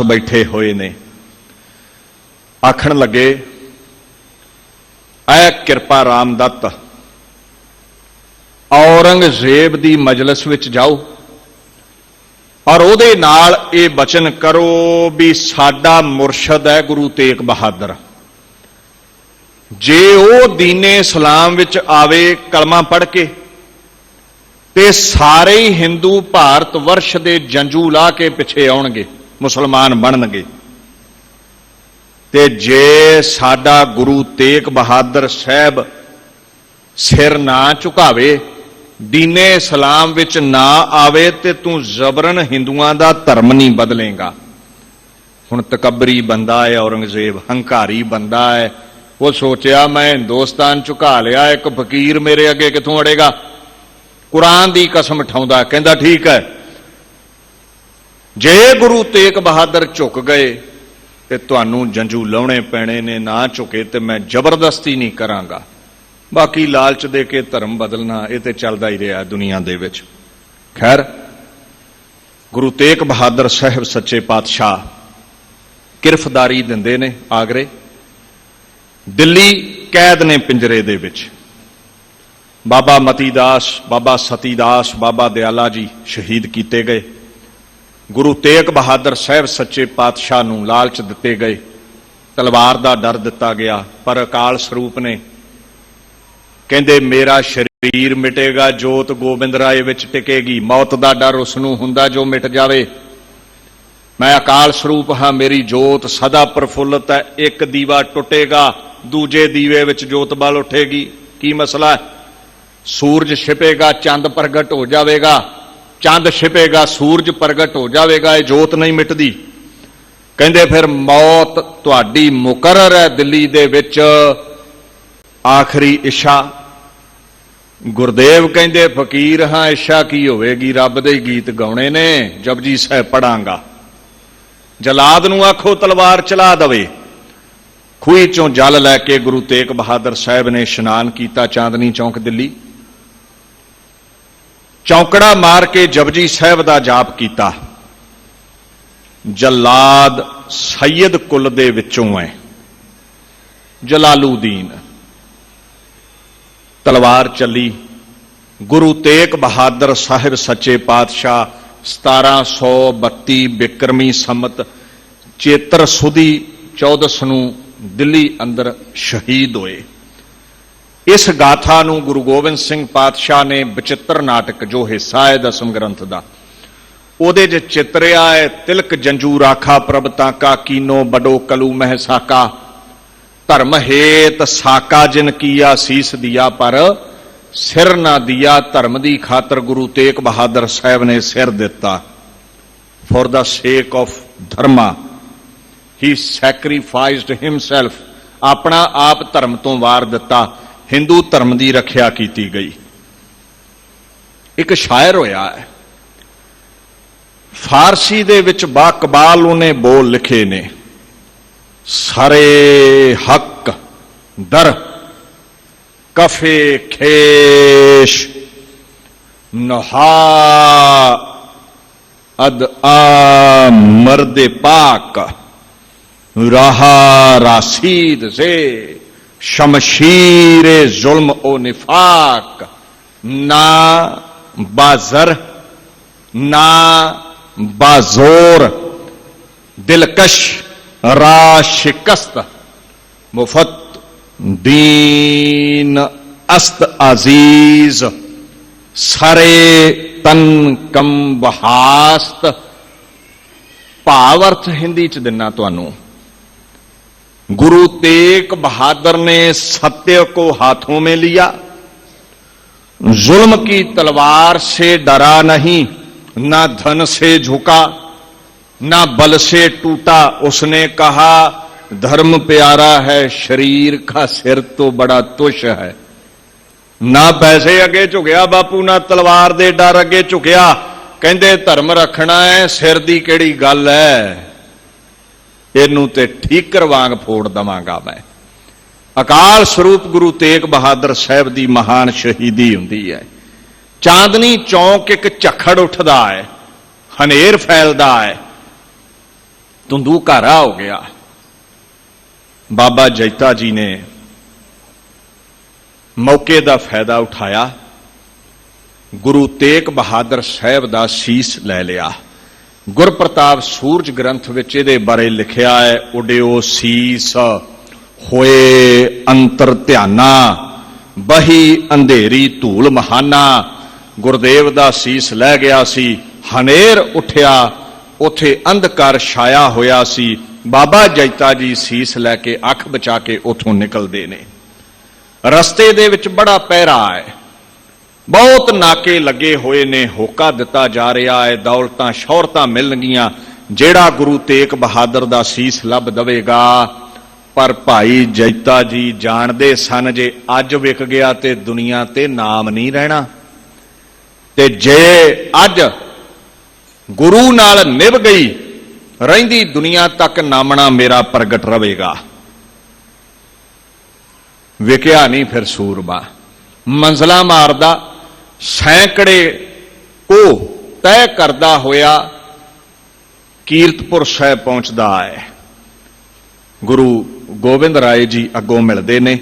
ਬੈਠੇ ਹੋਏ ਨੇ। ਆਖਣ ਲੱਗੇ, ਐ ਕਿਰਪਾ ਰਾਮ ਦੱਤ ਔਰੰਗਜ਼ੇਬ ਦੀ ਮਜਲਿਸ ਵਿੱਚ ਜਾਓ ਔਰ ਉਹਦੇ ਨਾਲ ਇਹ ਬਚਨ ਕਰੋ ਵੀ ਸਾਡਾ ਮੁਰਸ਼ਦ ਹੈ ਗੁਰੂ ਤੇਗ ਬਹਾਦਰ। ਜੇ ਉਹ ਦੀਨੇ ਇਸਲਾਮ ਵਿੱਚ ਆਵੇ ਕਲਮਾ ਪੜ੍ਹ ਕੇ ਤੇ ਸਾਰੇ ਹੀ ਹਿੰਦੂ ਭਾਰਤ ਵਰਸ਼ ਦੇ ਜੰਜੂ ਲਾ ਕੇ ਪਿੱਛੇ ਆਉਣਗੇ ਮੁਸਲਮਾਨ ਬਣਨਗੇ। ਤੇ ਜੇ ਸਾਡਾ ਗੁਰੂ ਤੇਗ ਬਹਾਦਰ ਸਾਹਿਬ ਸਿਰ ਨਾ ਝੁਕਾਵੇ, ਦੀਨੇ ਇਸਲਾਮ ਵਿੱਚ ਨਾ ਆਵੇ ਤੇ ਤੂੰ ਜ਼ਬਰਨ ਹਿੰਦੂਆਂ ਦਾ ਧਰਮ ਨਹੀਂ ਬਦਲੇਗਾ। ਹੁਣ ਤਕਬਰੀ ਬੰਦਾ ਹੈ ਔਰੰਗਜ਼ੇਬ ਹੰਕਾਰੀ ਬੰਦਾ ਹੈ ਉਹ ਸੋਚਿਆ, ਮੈਂ ਹਿੰਦੁਸਤਾਨ ਝੁਕਾ ਲਿਆ, ਇੱਕ ਫਕੀਰ ਮੇਰੇ ਅੱਗੇ ਕਿੱਥੋਂ ਅੜੇਗਾ? ਕੁਰਾਨ ਦੀ ਕਸਮ ਠਾਉਂਦਾ, ਕਹਿੰਦਾ, ਠੀਕ ਹੈ ਜੇ ਗੁਰੂ ਤੇਗ ਬਹਾਦਰ ਝੁਕ ਗਏ ਤੇ ਤੁਹਾਨੂੰ ਜੰਜੂ ਲਾਉਣੇ ਪੈਣੇ ਨੇ, ਨਾ ਝੁਕੇ ਤੇ ਮੈਂ ਜ਼ਬਰਦਸਤੀ ਨਹੀਂ ਕਰਾਂਗਾ। ਬਾਕੀ ਲਾਲਚ ਦੇ ਕੇ ਧਰਮ ਬਦਲਣਾ, ਇਹ ਤੇ ਚੱਲਦਾ ਹੀ ਰਿਹਾ ਦੁਨੀਆ ਦੇ ਵਿੱਚ। ਖੈਰ, ਗੁਰੂ ਤੇਗ ਬਹਾਦਰ ਸਾਹਿਬ ਸੱਚੇ ਪਾਤਸ਼ਾਹ ਕਿਰਫਦਾਰੀ ਦਿੰਦੇ ਨੇ ਆਗਰੇ। ਦਿੱਲੀ ਕੈਦ ਨੇ ਪਿੰਜਰੇ ਦੇ ਵਿੱਚ। ਬਾਬਾ ਮਤੀਦਾਸ, ਬਾਬਾ ਸਤੀਦਾਸ, ਬਾਬਾ ਦਿਆਲਾ ਜੀ ਸ਼ਹੀਦ ਕੀਤੇ ਗਏ। ਗੁਰੂ ਤੇਗ ਬਹਾਦਰ ਸਾਹਿਬ ਸੱਚੇ ਪਾਤਸ਼ਾਹ ਨੂੰ ਲਾਲਚ ਦਿੱਤੇ ਗਏ। ਤਲਵਾਰ ਦਾ ਡਰ ਦਿੱਤਾ ਗਿਆ, ਪਰ ਅਕਾਲ ਸਰੂਪ ਨੇ ਕਹਿੰਦੇ, ਮੇਰਾ ਸਰੀਰ ਮਿਟੇਗਾ, ਜੋਤ ਗੋਬਿੰਦ ਰਾਏ ਵਿੱਚ ਟਿਕੇਗੀ। ਮੌਤ ਦਾ ਡਰ ਉਸ ਨੂੰ ਹੁੰਦਾ ਜੋ ਮਿਟ ਜਾਵੇ। ਮੈਂ ਅਕਾਲ ਸਰੂਪ ਹਾਂ, ਮੇਰੀ ਜੋਤ ਸਦਾ ਪ੍ਰਫੁੱਲਤ ਹੈ, ਇੱਕ ਦੀਵਾ ਟੁੱਟੇਗਾ, ਦੂਜੇ ਦੀਵੇ ਵਿੱਚ ਜੋਤ ਬਲ ਉੱਠੇਗੀ। ਕੀ ਮਸਲਾ ਸੂਰਜ ਛਿਪੇਗਾ, ਚੰਦ ਪ੍ਰਗਟ ਹੋ ਜਾਵੇਗਾ। ਚੰਦ ਛਿਪੇਗਾ, ਸੂਰਜ ਪ੍ਰਗਟ ਹੋ ਜਾਵੇਗਾ, ਇਹ ਜੋਤ ਨਹੀਂ ਮਿਟਦੀ। ਕਹਿੰਦੇ ਫਿਰ ਮੌਤ ਤੁਹਾਡੀ ਮੁਕਰਰ ਹੈ ਦਿੱਲੀ ਦੇ ਵਿੱਚ। ਆਖਰੀ ਇਸ਼ਾ ਗੁਰਦੇਵ ਕਹਿੰਦੇ, ਫਕੀਰ ਹਾਂ ਇਸ਼ਾ ਕੀ ਹੋਵੇਗੀ? ਰੱਬ ਦੇ ਗੀਤ ਗਾਉਣੇ ਨੇ ਜਪਜੀ ਸਾਹਿਬ ਪੜਾਂਗਾ। ਜਲਾਦ ਨੂੰ ਆਖੋ, ਤਲਵਾਰ ਚਲਾ ਦਵੇ। ਖੂਹੀ ਚੋਂ ਜਲ ਲੈ ਕੇ ਗੁਰੂ ਤੇਗ ਬਹਾਦਰ ਸਾਹਿਬ ਨੇ ਇਸ਼ਨਾਨ ਕੀਤਾ ਚਾਂਦਨੀ ਚੌਂਕ ਦਿੱਲੀ। ਚੌਂਕੜਾ ਮਾਰ ਕੇ ਜਪਜੀ ਸਾਹਿਬ ਦਾ ਜਾਪ ਕੀਤਾ। ਜਲਾਦ ਸੈਦ ਕੁਲ ਦੇ ਵਿੱਚੋਂ ਹੈ। ਜਲਾਲੂਦੀਨ। ਤਲਵਾਰ ਚੱਲੀ। ਗੁਰੂ ਤੇਗ ਬਹਾਦਰ ਸਾਹਿਬ ਸੱਚੇ ਪਾਤਸ਼ਾਹ 1732 ਬਿਕਰਮੀ ਸੰਮਤ ਚੇਤਰ ਸੁਦੀ 14 ਨੂੰ ਦਿੱਲੀ ਅੰਦਰ ਸ਼ਹੀਦ ਹੋਏ। ਇਸ ਗਾਥਾ ਨੂੰ ਗੁਰੂ ਗੋਬਿੰਦ ਸਿੰਘ ਪਾਤਸ਼ਾਹ ਨੇ ਬਚਿੱਤਰ ਨਾਟਕ ਜੋ ਹਿੱਸਾ ਹੈ ਦਸਮ ਗ੍ਰੰਥ ਦਾ। ਉਹਦੇ 'ਚ ਚਿਤਰਿਆ ਹੈ, ਤਿਲਕ ਜੰਜੂ ਰਾਖਾ ਪ੍ਰਭ ਤਾਕਾ ਕੀਨੋ ਬਡੋ ਕਲੂ ਮਹਿ ਸਾਕਾ। ਧਰਮ ਹੇਤ ਸਾਕਾ ਜਿਨ ਕੀਆ ਸੀਸ ਦਿਆ ਪਰ, ਸਿਰ ਨਾ ਦਿਆ ਧਰਮ ਦੀ ਖਾਤਰ ਗੁਰੂ ਤੇਗ ਬਹਾਦਰ ਸਾਹਿਬ ਨੇ ਸਿਰ ਦਿੱਤਾ। For the sake of dharma he sacrificed himself ਆਪਣਾ ਆਪ ਧਰਮ ਤੋਂ ਵਾਰ ਦਿੱਤਾ। ਹਿੰਦੂ ਧਰਮ ਦੀ ਰੱਖਿਆ ਕੀਤੀ ਗਈ। ਇੱਕ ਸ਼ਾਇਰ ਹੋਇਆ ਹੈ। ਫਾਰਸੀ ਦੇ ਵਿੱਚ ਬਾਕਬਾਲ ਉਹਨੇ ਬੋਲ ਲਿਖੇ ਨੇ, ਸਾਰੇ ਹੱਕ ਦਰ, ਕਫੇ ਖੇਸ਼, ਨਹਾ ਅਦ ਆ ਮਰਦੇ ਪਾਕ, ਰਹਾ ਰਾਸੀਦ ਸੇ। ਸ਼ਮਸ਼ੀਰ ਜ਼ੁਲਮ o ਨਿਫਾਕ, ਨਾ ਬਾਜ਼ਰ, ਨਾ ਬਾਜ਼ੋਰ, ਦਿਲਕਸ਼ ਰਾ ਸ਼ਿਕਸਤ ਮੁਫਤ ਦੀਨ ਅਸਤ ਅਜ਼ੀਜ਼, ਸਾਰੇ ਤਨ ਕੰ ਬਹਾਸਤ ਭਾਵ ਅਰਥ ਹਿੰਦੀ ਚ ਦਿਨਾ ਤੁਹਾਨੂੰ। गुरु तेग बहादुर ने सत्य को हाथों में लिया जुल्म की तलवार से डरा नहीं ना धन से झुका ना बल से टूटा उसने कहा धर्म प्यारा है शरीर का सिर तो बड़ा तुष है ਨਾ ਪੈਸੇ ਅੱਗੇ ਝੁਕਿਆ ਬਾਪੂ ਨਾ ਤਲਵਾਰ ਦੇ ਡਰ ਅੱਗੇ ਝੁਕਿਆ ਕਹਿੰਦੇ ਧਰਮ ਰੱਖਣਾ ਹੈ ਸਿਰ ਦੀ ਕਿਹੜੀ ਗੱਲ ਹੈ ਇਹਨੂੰ ਤੇ ਠੀਕਰ ਵਾਂਗ ਫੋੜ ਦਵਾਂਗਾ ਮੈਂ। ਅਕਾਲ ਸਰੂਪ ਗੁਰੂ ਤੇਗ ਬਹਾਦਰ ਸਾਹਿਬ ਦੀ ਮਹਾਨ ਸ਼ਹੀਦੀ ਹੁੰਦੀ ਹੈ। ਚਾਂਦਨੀ ਚੌਂਕ ਇੱਕ ਝੱਖੜ ਉੱਠਦਾ ਹੈ, ਹਨੇਰ ਫੈਲਦਾ ਹੈ। ਤੁੰਦੂ ਘਾਰਾ ਹੋ ਗਿਆ। ਬਾਬਾ ਜੈਤਾ ਜੀ ਨੇ ਮੌਕੇ ਦਾ ਫਾਇਦਾ ਉਠਾਇਆ। ਗੁਰੂ ਤੇਗ ਬਹਾਦਰ ਸਾਹਿਬ ਦਾ ਸੀਸ ਲੈ ਲਿਆ। ਗੁਰਪ੍ਰਤਾਪ ਸੂਰਜ ਗ੍ਰੰਥ ਵਿੱਚ ਇਹਦੇ ਬਾਰੇ ਲਿਖਿਆ ਹੈ, ਉਡਿਓ ਸੀਸ, ਹੋਏ ਅੰਤਰ ਧਿਆਨਾ, ਬਹੀ ਅੰਧੇਰੀ ਧੂਲ ਮਹਾਨਾ। ਗੁਰਦੇਵ ਦਾ ਸੀਸ ਲੈ ਗਿਆ ਸੀ, ਹਨੇਰ ਉੱਠਿਆ, ਉਥੇ ਅੰਧਕਾਰ ਛਾਇਆ ਹੋਇਆ ਸੀ। ਬਾਬਾ ਜੈਤਾ ਜੀ ਸੀਸ ਲੈ ਕੇ ਅੱਖ ਬਚਾ ਕੇ ਉਥੋਂ ਨਿਕਲਦੇ ਨੇ। ਰਸਤੇ ਦੇ ਵਿੱਚ ਬੜਾ ਪਹਿਰਾ ਹੈ। ਬਹੁਤ ਨਾਕੇ ਲੱਗੇ ਹੋਏ ਨੇ, ਹੋਕਾ ਦਿੱਤਾ ਜਾ ਰਿਹਾ ਹੈ, ਦੌਲਤਾਂ, ਸ਼ੌਹਰਤਾਂ ਮਿਲਣਗੀਆਂ, ਜਿਹੜਾ ਗੁਰੂ ਤੇਗ ਬਹਾਦਰ ਦਾ ਸੀਸ ਲੱਭ ਦਵੇਗਾ। ਪਰ ਭਾਈ ਜੈਤਾ ਜੀ ਜਾਣਦੇ ਸਨ ਜੇ ਅੱਜ ਵਿਕ ਗਿਆ ਤੇ ਦੁਨੀਆ ਤੇ ਨਾਮ ਨਹੀਂ ਰਹਿਣਾ। ਤੇ ਜੇ ਅੱਜ ਗੁਰੂ ਨਾਲ ਨਿਭ ਗਈ, ਰਹਿੰਦੀ ਦੁਨੀਆ ਤੱਕ ਨਾਮਣਾ ਮੇਰਾ ਪ੍ਰਗਟ ਰਹੇਗਾ। ਵਿਕਿਆ ਨਹੀਂ ਫਿਰ ਸੂਰਮਾ ਮੰਜ਼ਲਾ ਮਾਰਦਾ ਸੈਂਕੜੇ ਕੋ ਤੈਅ ਕਰਦਾ ਹੋਇਆ ਕੀਰਤਪੁਰ ਸਾਹਿਬ ਪਹੁੰਚਦਾ ਹੈ। ਗੁਰੂ ਗੋਬਿੰਦ ਰਾਏ ਜੀ ਅੱਗੋਂ ਮਿਲਦੇ ਨੇ।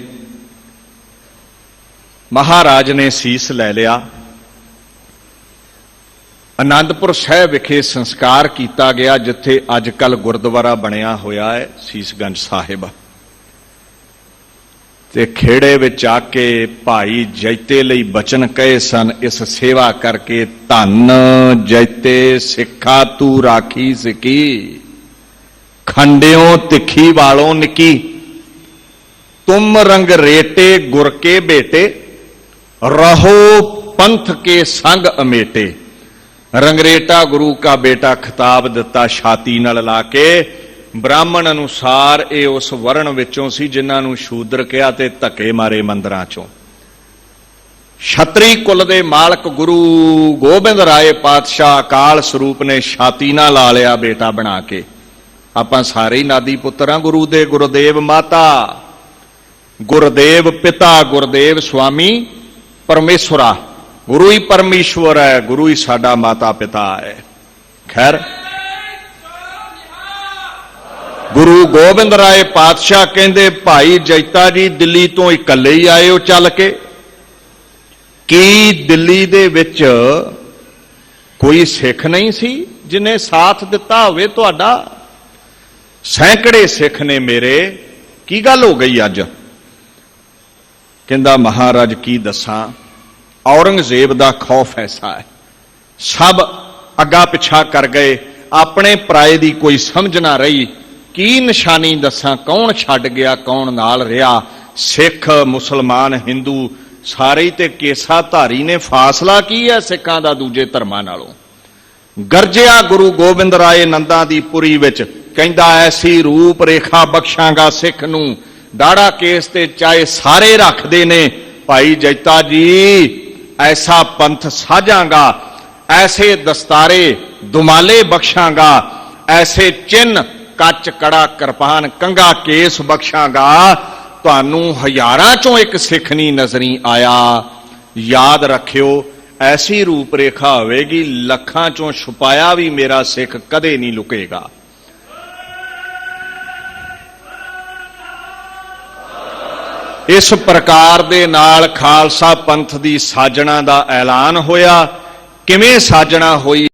ਮਹਾਰਾਜ ਨੇ ਸੀਸ ਲੈ ਲਿਆ। ਅਨੰਦਪੁਰ ਸਾਹਿਬ ਵਿਖੇ ਸੰਸਕਾਰ ਕੀਤਾ ਗਿਆ, ਜਿੱਥੇ ਅੱਜ ਕੱਲ ਗੁਰਦੁਆਰਾ ਬਣਿਆ ਹੋਇਆ ਹੈ, ਸੀਸਗੰਜ ਸਾਹਿਬ। ਤੇ ਖੇੜੇ ਵਿੱਚ ਆ ਕੇ ਭਾਈ ਜੈਤੇ ਲਈ ਬਚਨ ਕਹੇ ਸਨ, ਇਸ ਸੇਵਾ ਕਰਕੇ ਧੰਨ ਜੈਤੇ ਸਿੱਖਾ ਤੂੰ ਰਾਖੀ ਸਿਕੀ। ਖੰਡਿਓ ਤਿੱਖੀ ਵਾਲੋਂ ਨਿੱਕੀ। ਤੁਮ ਰੰਗ ਰੇਟੇ ਗੁਰ ਕੇ ਬੇਟੇ। ਰਹੋ ਪੰਥ ਕੇ ਸੰਗ ਅਮੇਟੇ। ਰੰਗਰੇਟਾ ਗੁਰੂ ਕਾ ਬੇਟਾ ਖਿਤਾਬ ਦਿੱਤਾ ਛਾਤੀ ਨਾਲ ਲਾ ਕੇ। ਬ੍ਰਾਹਮਣ ਅਨੁਸਾਰ ਇਹ ਉਸ ਵਰਣ ਵਿੱਚੋਂ ਸੀ ਜਿਨ੍ਹਾਂ ਨੂੰ ਸ਼ੂਦਰ ਕਿਹਾ ਤੇ ਧੱਕੇ ਮਾਰੇ ਮੰਦਰਾਂ ਚੋਂ। ਛਤਰੀ ਕੁਲ ਦੇ ਮਾਲਕ ਗੁਰੂ ਗੋਬਿੰਦ ਰਾਏ ਪਾਤਸ਼ਾਹ ਅਕਾਲ ਸਰੂਪ ਨੇ ਛਾਤੀ ਨਾਲ ਲਾ ਲਿਆ ਬੇਟਾ ਬਣਾ ਕੇ। ਆਪਾਂ ਸਾਰੇ ਹੀ ਨਾਦੀ ਪੁੱਤਰਾਂ ਗੁਰੂ ਦੇ ਗੁਰਦੇਵ ਮਾਤਾ। ਗੁਰਦੇਵ ਪਿਤਾ, ਗੁਰਦੇਵ ਸੁਆਮੀ ਪਰਮੇਸ਼ਵਰਾ ਗੁਰੂ ਹੀ ਪਰਮੇਸ਼ਵਰ ਹੈ, ਗੁਰੂ ਹੀ ਸਾਡਾ ਮਾਤਾ ਪਿਤਾ ਹੈ। ਖੈਰ ਗੁਰੂ ਗੋਬਿੰਦ ਰਾਏ ਪਾਤਸ਼ਾਹ ਕਹਿੰਦੇ, ਭਾਈ ਜੈਤਾ ਜੀ, ਦਿੱਲੀ ਤੋਂ ਇਕੱਲੇ ਹੀ ਆਏ ਹੋ ਚੱਲ ਕੇ। ਕੀ ਦਿੱਲੀ ਦੇ ਵਿੱਚ ਕੋਈ ਸਿੱਖ ਨਹੀਂ ਸੀ ਜਿਨੇ ਸਾਥ ਦਿੱਤਾ ਹੋਵੇ ਤੁਹਾਡਾ? ਸੈਂਕੜੇ ਸਿੱਖ ਨੇ ਮੇਰੇ। ਕੀ ਗੱਲ ਹੋ ਗਈ ਅੱਜ? ਕਹਿੰਦਾ, ਮਹਾਰਾਜ, ਕੀ ਦੱਸਾਂ? ਔਰੰਗਜ਼ੇਬ ਦਾ ਖੌਫ ਐਸਾ ਹੈ। ਸਭ ਅੱਗਾ ਪਿਛਾ ਕਰ ਗਏ। ਆਪਣੇ ਪਰਾਏ ਦੀ ਕੋਈ ਸਮਝ ਨਾ ਰਹੀ। ਕੀ ਨਿਸ਼ਾਨੀ ਦੱਸਾਂ? ਕੌਣ ਛੱਡ ਗਿਆ, ਕੌਣ ਨਾਲ ਰਿਹਾ? ਸਿੱਖ, ਮੁਸਲਮਾਨ, ਹਿੰਦੂ, ਸਾਰੇ ਤੇ ਕੇਸਾ ਧਾਰੀ ਨੇ ਫਾਸਲਾ ਕੀ ਹੈ ਸਿੱਖਾਂ ਦਾ ਦੂਜੇ ਧਰਮਾਂ ਨਾਲੋਂ? ਗਰਜਿਆ ਗੁਰੂ ਗੋਬਿੰਦ ਰਾਏ ਨੰਦਾ ਦੀ ਪੁਰੀ ਵਿੱਚ ਕਹਿੰਦਾ, ਐਸੀ ਰੂਪ ਰੇਖਾ ਬਖਸ਼ਾਂਗਾ ਸਿੱਖ ਨੂੰ। ਦਾੜਾ ਕੇਸ ਤੇ ਚਾਹੇ ਸਾਰੇ ਰੱਖਦੇ ਨੇ। ਭਾਈ ਜੈਤਾ ਜੀ, ਐਸਾ ਪੰਥ ਸਾਜਾਂਗਾ। ਐਸੇ ਦਸਤਾਰੇ ਦੁਮਾਲੇ ਬਖਸ਼ਾਂਗਾ। ਐਸੇ ਚਿੰਨ ਕੱਚ ਕੜਾ ਕਿਰਪਾਨ ਕੰਗਾ ਕੇਸ ਬਖਸ਼ਾਂਗਾ, ਤੁਹਾਨੂੰ ਹਜ਼ਾਰਾਂ ਚੋਂ ਇੱਕ ਸਿੱਖ ਨਹੀਂ ਨਜ਼ਰੀ ਆਇਆ। ਯਾਦ ਰੱਖਿਓ, ਐਸੀ ਰੂਪ ਰੇਖਾ ਹੋਵੇਗੀ, ਲੱਖਾਂ ਚੋਂ ਛੁਪਾਇਆ ਵੀ ਮੇਰਾ ਸਿੱਖ ਕਦੇ ਨਹੀਂ ਲੁਕੇਗਾ। ਇਸ ਪ੍ਰਕਾਰ ਦੇ ਨਾਲ ਖਾਲਸਾ ਪੰਥ ਦੀ ਸਾਜਣਾ ਦਾ ਐਲਾਨ ਹੋਇਆ। ਕਿਵੇਂ ਸਾਜਣਾ ਹੋਈ?